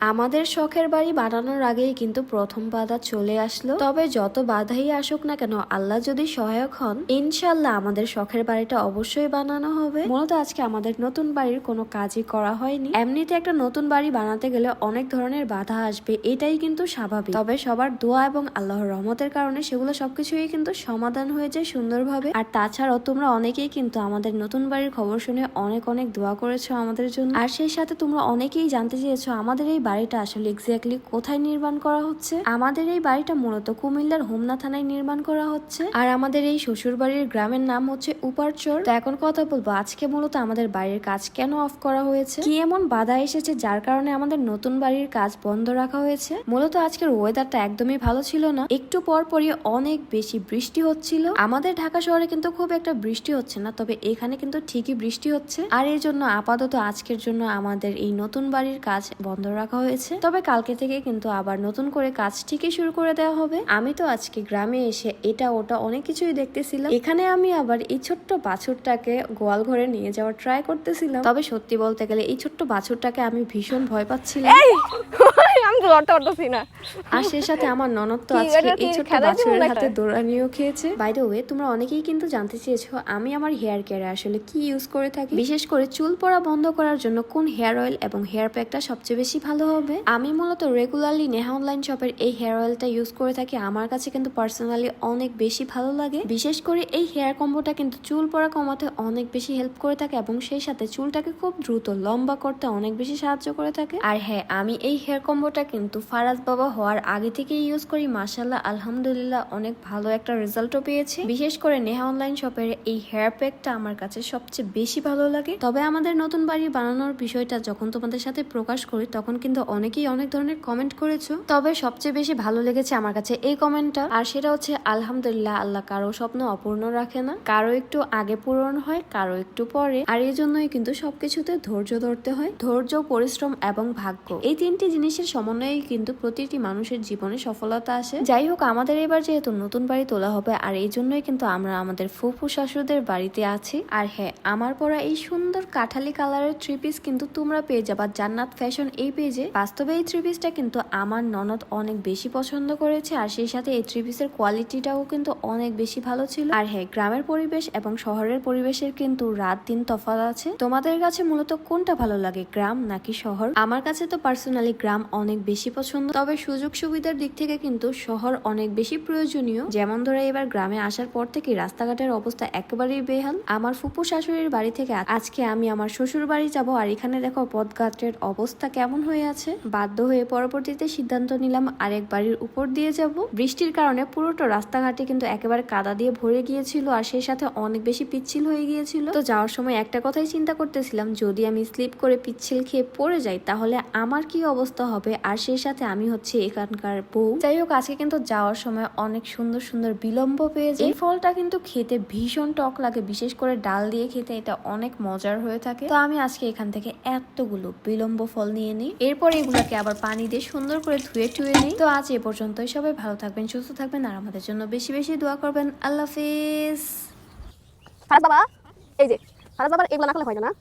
আমাদের শখের বাড়ি বানানোর আগেই কিন্তু প্রথম বাধা চলে আসলো। তবে যত বাধাই আসুক না কেন, আল্লাহ যদি সহায়ক হন ইনশাল্লাহ আমাদের শখের বাড়িটা অবশ্যই বানানো হবে। মূলত আজকে আমাদের নতুন বাড়ির কোনো কাজই করা হয়নি। এমনিতে একটা নতুন বাড়ি বানাতে গেলে অনেক ধরনের বাধা আসবে, এটাই কিন্তু স্বাভাবিক। তবে সবার দোয়া এবং আল্লাহর রহমতের কারণে সেগুলো সবকিছুই কিন্তু সমাধান হয়ে যায় সুন্দরভাবে। আর তাছাড়াও তোমরা অনেকেই কিন্তু আমাদের নতুন বাড়ির খবর শুনে অনেক অনেক দোয়া করেছ আমাদের জন্য। আর সেই সাথে তোমরা অনেকেই জানতে চেয়েছো আমাদের এই বাড়িটা আসলে এক্স্যাক্টলি কোথায় নির্মাণ করা হচ্ছে? আমাদের এই বাড়িটা মূলত কুমিল্লার হোমনা থানায় নির্মাণ করা হচ্ছে। আর আমাদের এই শ্বশুর বাড়ির গ্রামের নাম হচ্ছে উপারচর। তো এখন কথা বলব, আজকে মূলত আমাদের বাড়ির কাজ কেন অফ করা হয়েছে? কি এমন বাধা এসেছে যার কারণে আমাদের নতুন বাড়ির কাজ বন্ধ রাখা হয়েছে? মূলত আজকের ওয়েদারটা একদমই ভালো ছিল না। একটু পর পরই অনেক বেশি বৃষ্টি হচ্ছিল। আমাদের ঢাকা শহরে কিন্তু খুব একটা বৃষ্টি হচ্ছে না, তবে এখানে কিন্তু ঠিকই বৃষ্টি হচ্ছে। আর এর জন্য আপাতত আজকের জন্য আমাদের এই নতুন বাড়ির কাজ বন্ধ রাখা হয়েছে। তবে কালকে থেকে কিন্তু আবার নতুন করে কাজ ঠিকই শুরু করে দেওয়া হবে। আমি তো আজকে গ্রামে এসে এটা ওটা অনেক কিছুই দেখতেছিলাম। এখানে আমি আবার এই ছোট্ট বাছুরটাকে গোয়াল ঘরে নিয়ে যাওয়ার ট্রাই করতেছিলাম। তবে সত্যি বলতে গেলে এই ছোট্ট বাছুরটাকে আমি ভীষণ ভয় পাচ্ছিলাম। আর সেই সাথে আমার ননদ তো আজকে এই ছোট্ট বাছুরের হাতে? দৌড়ানিও খেয়েছে। বাই দ্য ওয়ে তোমরা অনেকেই কিন্তু জানতে চেয়েছো আমি আমার হেয়ার কেয়ারে আসলে কি ইউজ করে থাকি। বিশেষ করে চুল পড়া বন্ধ করার জন্য কোন হেয়ার অয়েল এবং হেয়ার প্যাকটা সবচেয়ে বেশি ভালো হবে? আমি মূলত রেগুলারলি নেহা অনলাইন শপের এই হেয়ার অয়েলটা ইউজ করে থাকি। আমার কাছে কিন্তু পার্সোনালি অনেক বেশি ভালো লাগে। বিশেষ করে এই হেয়ার কম্বোটা কিন্তু চুল পড়া কমাতে অনেক বেশি হেল্প করে থাকে এবং সেই সাথে চুলটাকে খুব দ্রুত, লম্বা করতে অনেক বেশি সাহায্য করে থাকে। আর হ্যাঁ আমি এই হেয়ার কম্বোটা কিন্তু ফারাজ বাবা হওয়ার আগে থেকে ইউজ করি। মাসাল্লাহ আলহামদুলিল্লাহ অনেক ভালো একটা রেজাল্টও পেয়েছি। বিশেষ করে নেহা অনলাইন শপের এই হেয়ার প্যাকটা আমার কাছে সবচেয়ে বেশি ভালো লাগে। তবে আমাদের নতুন বাড়ি বানানোর বিষয়টা যখন তোমাদের সাথে প্রকাশ করি, তখন কিন্তু অনেকেই অনেক ধরনের কমেন্ট করেছ। তবে সবচেয়ে বেশি ভালো লেগেছে আমার কাছে এই কমেন্টটা আর সেটা হচ্ছে, আলহামদুলিল্লাহ, আল্লাহ কারও স্বপ্ন অপূর্ণ রাখে না। কারও একটু আগে পূরণ হয়, কারও একটু পরে। আর এই জন্যই কিন্তু সবকিছুতে ধৈর্য ধরতে হয়। ধৈর্য, পরিশ্রম এবং ভাগ্য। এই তিনটি জিনিসের সমন্বয়ে কিন্তু প্রতিটি মানুষের জীবনে সফলতা আসে। যাই হোক, আমাদের এবার যেহেতু নতুন বাড়ি তোলা হবে, আর এই জন্যই কিন্তু আমরা আমাদের ফুফু শাশুদের বাড়িতে আছি। আর হ্যাঁ আমার পরা এই সুন্দর কাঠালি কালারের থ্রি পিস কিন্তু তোমরা পেয়ে যাবা জান্নাত ফ্যাশন এই পেজে বাস্তবে এই থ্রি পিসটা কিন্তু আমার ননদ অনেক বেশি পছন্দ করেছে, আর সেই সাথে এই থ্রি পিসের কোয়ালিটিটাও কিন্তু অনেক বেশি ভালো ছিল। আর হ্যাঁ গ্রামের পরিবেশ এবং শহরের পরিবেশের কিন্তু রাত দিন তফাৎ আছে। তোমাদের কাছে মূলত কোনটা ভালো লাগে, গ্রাম নাকি শহর? আমার কাছে তো পার্সোনালি গ্রাম অনেক বেশি পছন্দ। তবে সুযোগ সুবিধার দিক থেকে কিন্তু শহর অনেক বেশি প্রয়োজনীয়। যেমন ধরে এবার গ্রামে আসার পর থেকে রাস্তাঘাটের অবস্থা একেবারেই বেহাল। আমার ফুপু শাশুড়ির বাড়ি থেকে আজকে আমি আমার শ্বশুর বাড়ি যাব, আর এখানে দেখো পথঘাটের অবস্থা কেমন হয়ে আছে। বাধ্য হয়ে পরবর্তীতে সিদ্ধান্ত নিলাম আরেক বাড়ির উপর দিয়ে যাব। বৃষ্টির কারণে পুরোটা রাস্তাঘাটে কিন্তু একেবারে কাদা দিয়ে ভরে গিয়েছিল আর সেই সাথে অনেক বেশি পিচ্ছিল হয়ে গিয়েছিল। তো যাওয়ার সময় একটা কথাই চিন্তা করতেছিলাম, যদি আমি স্লিপ করে পিচ্ছিল খেয়ে পড়ে যাই, তাহলে আমার কি অবস্থা হবে? আর সেই সাথে আমি হচ্ছে এখানকার বউ। যাই হোক, আজকে কিন্তু যাওয়ার সময় অনেক সুন্দর সুন্দর বিলম্ব পেয়ে। এই ফলটা কিন্তু খেতে ভীষণ টক লাগে, বিশেষ করে ডাল দিয়ে খেতে এটা অনেক মজার হয়ে থাকে। তো আমি আজকে এখান থেকে এতগুলো বিলম্ব ফল নিয়ে নিই। এরপর এগুলোকে আবার পানি দিয়ে সুন্দর করে ধুয়ে টুয়ে নিই। তো আজ এ পর্যন্তই। সবাই ভালো থাকবেন, সুস্থ থাকবেন আর আমাদের জন্য বেশি বেশি দোয়া করবেন। আল্লাহ হাফিজ। বাবা, এই যে বাবার এগুলো না হয় না।